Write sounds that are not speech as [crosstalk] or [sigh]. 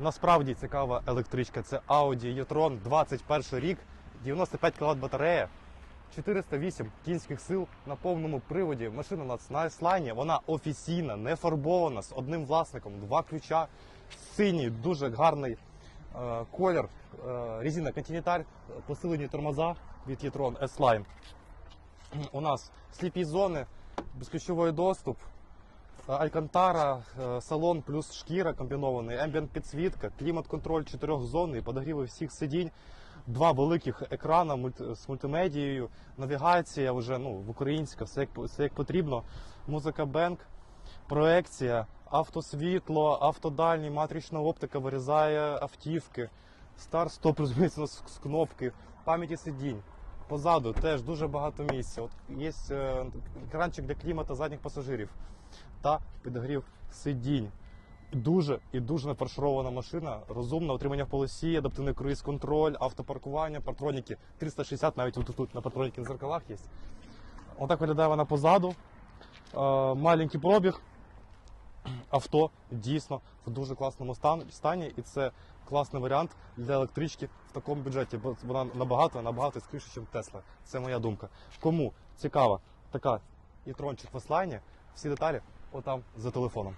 Насправді цікава електричка. Це Audi e-tron 21 рік, 95 кВт батарея, 408 кінських сил на повному приводі. Машина нас на слайні, вона офіційна, не фарбована, з одним власником, два ключа, синій, дуже гарний е, колір, е, резина Continental, посилені тормоза від e-tron S-Line. У нас сліпі зони, безключовий доступ, Алькантара, е, салон плюс шкіра комбінований, ембієнт підсвітка, клімат-контроль чотирьохзонний, подогріви всіх сидінь, два великих екрана з мультимедією, навігація вже ну, в українська, все як, все як потрібно. Музика Бенк, проекція, автосвітло, автодальні, матрична оптика вирізає автівки, старт-стоп, [laughs] розуміється, з, з кнопки, пам'яті сидінь. Позаду теж дуже багато місця. От є е, екранчик для клімата задніх пасажирів та підогрів сидінь. Дуже і дуже нафарширована машина, розумна, отримання в полосі, адаптивний круїз-контроль, автопаркування, партроніки 360, навіть тут, тут на партроніки на зеркалах є. Отак виглядає вона позаду. Е, маленький пробіг. Авто дійсно в дуже класному стан- стані, і це класний варіант для електрички в такому бюджеті, бо вона набагато набагато скріше, ніж Тесла. Це моя думка. Кому цікава така і трончик в ослайні, всі деталі отам за телефоном.